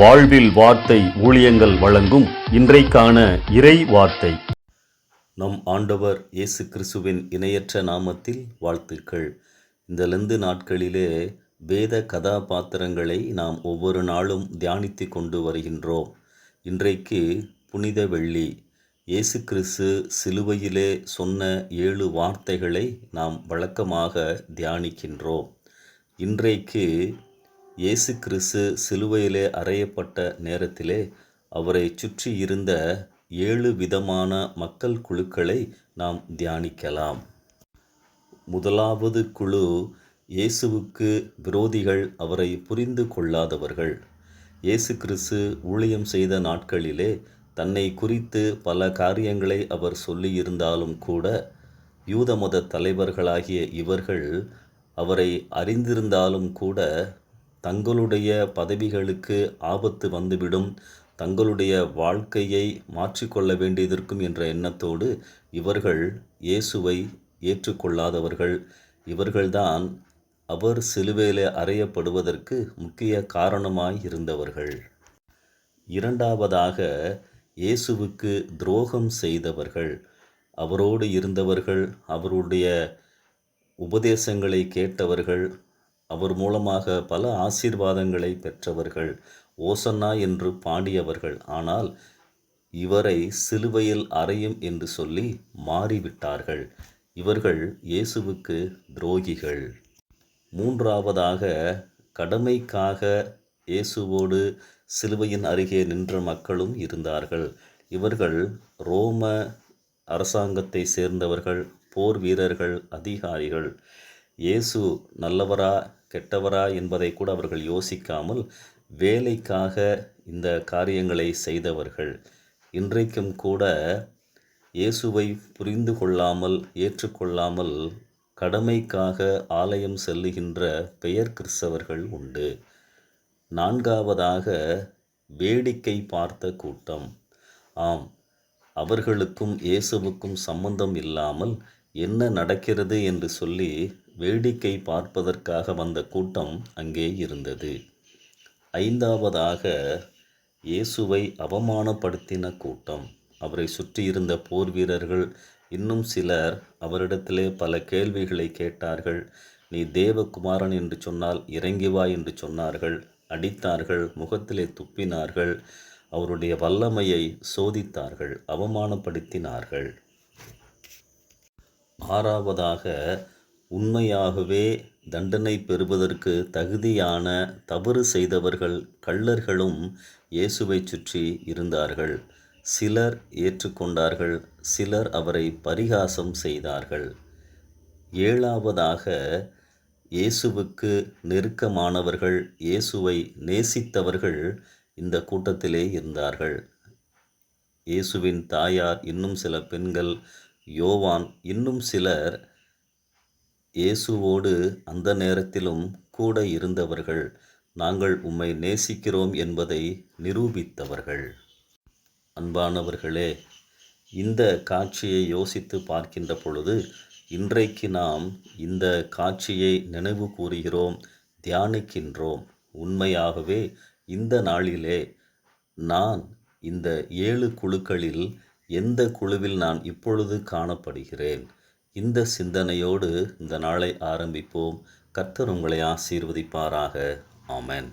வாழ்வில் வார்த்தை ஊழியங்கள் வழங்கும் இன்றைக்கான இறை வார்த்தை. நம் ஆண்டவர் இயேசு கிறிஸ்துவின் இணையற்ற நாமத்தில் வாழ்த்துக்கள். இந்த லெந்து நாட்களிலே வேத கதாபாத்திரங்களை நாம் ஒவ்வொரு நாளும் தியானித்து கொண்டு வருகின்றோம். இன்றைக்கு புனித வெள்ளி. இயேசு கிறிஸ்து சிலுவையிலே சொன்ன ஏழு வார்த்தைகளை நாம் வழக்கமாக தியானிக்கின்றோம். இன்றைக்கு இயேசு கிறிஸ்து சிலுவையிலே அறையப்பட்ட நேரத்திலே அவரை சுற்றி இருந்த ஏழு விதமான மக்கள் குழுக்களை நாம் தியானிக்கலாம். முதலாவது குழு இயேசுவுக்கு விரோதிகள் அவரை புரிந்து கொள்ளாதவர்கள். இயேசு கிறிஸ்து ஊழியம் செய்த நாட்களிலே தன்னை குறித்து பல காரியங்களை அவர் சொல்லியிருந்தாலும் கூட யூத மத தலைவர்களாகிய இவர்கள் அவரை அறிந்திருந்தாலும் கூட தங்களுடைய பதவிகளுக்கு ஆபத்து வந்துவிடும். தங்களுடைய வாழ்க்கையை மாற்றிக்கொள்ள வேண்டியதற்கும் என்ற எண்ணத்தோடு இவர்கள் இயேசுவை ஏற்றுக்கொள்ளாதவர்கள். இவர்கள்தான் அவர் சிலுவையிலே அறையப்படுவதற்கு முக்கிய காரணமாய் இருந்தவர்கள். இரண்டாவதாக இயேசுவுக்கு துரோகம் செய்தவர்கள். அவரோடு இருந்தவர்கள் அவருடைய உபதேசங்களை கேட்டவர்கள் அவர் மூலமாக பல ஆசீர்வாதங்களை பெற்றவர்கள் ஓசன்னா என்று பாடியவர்கள். ஆனால் இவரை சிலுவையில் அறையும் என்று சொல்லி மாறிவிட்டார்கள். இவர்கள் இயேசுவுக்கு துரோகிகள். மூன்றாவதாக கடமைக்காக இயேசுவோடு சிலுவையின் அருகே நின்ற மக்களும் இருந்தார்கள். இவர்கள் ரோம அரசாங்கத்தை சேர்ந்தவர்கள் போர் வீரர்கள் அதிகாரிகள். இயேசு நல்லவரா கெட்டவரா என்பதை கூட அவர்கள் யோசிக்காமல் வேலைக்காக இந்த காரியங்களை செய்தவர்கள். இன்றைக்கும் கூட இயேசுவை புரிந்து கொள்ளாமல் ஏற்றுக்கொள்ளாமல் கடமைக்காக ஆலயம் செல்லுகின்ற பெயர் கிறிஸ்தவர்கள் உண்டு. நான்காவதாக வேடிக்கை பார்த்த கூட்டம். ஆம் அவர்களுக்கும் இயேசுவுக்கும் சம்பந்தம் இல்லாமல் என்ன நடக்கிறது என்று சொல்லி வேடிக்கை பார்ப்பதற்காக வந்த கூட்டம் அங்கே இருந்தது. ஐந்தாவதாக இயேசுவை அவமானப்படுத்தின கூட்டம். அவரை சுற்றியிருந்த போர் வீரர்கள் இன்னும் சிலர் அவரிடத்திலே பல கேள்விகளை கேட்டார்கள். நீ தேவகுமாரன் என்று சொன்னால் இறங்கி வா என்று சொன்னார்கள். அடித்தார்கள் முகத்திலே துப்பினார்கள். அவருடைய வல்லமையை சோதித்தார்கள் அவமானப்படுத்தினார்கள். ஆறாவதாக உண்மையாகவே தண்டனை பெறுவதற்கு தகுதியான தவறு செய்தவர்கள் கள்ளர்களும் இயேசுவைச் சுற்றி இருந்தார்கள். சிலர் ஏற்றுக்கொண்டார்கள் சிலர் அவரை பரிகாசம் செய்தார்கள். ஏழாவதாக இயேசுவுக்கு நெருக்கமானவர்கள் இயேசுவை நேசித்தவர்கள் இந்த கூட்டத்திலே இருந்தார்கள். இயேசுவின் தாயார் இன்னும் சில பெண்கள் யோவான் இன்னும் சிலர் இயேசுவோடு அந்த நேரத்திலும் கூட இருந்தவர்கள் நாங்கள் உம்மை நேசிக்கிறோம் என்பதை நிரூபித்தவர்கள். அன்பானவர்களே இந்த காட்சியை யோசித்து பார்க்கின்ற பொழுது இன்றைக்கு நாம் இந்த காட்சியை நினைவு கூறுகிறோம் தியானிக்கின்றோம். உண்மையாகவே இந்த நாளிலே நான் இந்த ஏழு குழுக்களில் எந்த குழுவில் நான் இப்பொழுது காணப்படுகிறேன்? இந்த சிந்தனையோடு இந்த நாளை ஆரம்பிப்போம். கர்த்தர் உங்களை ஆசீர்வதிப்பாராக. ஆமேன்.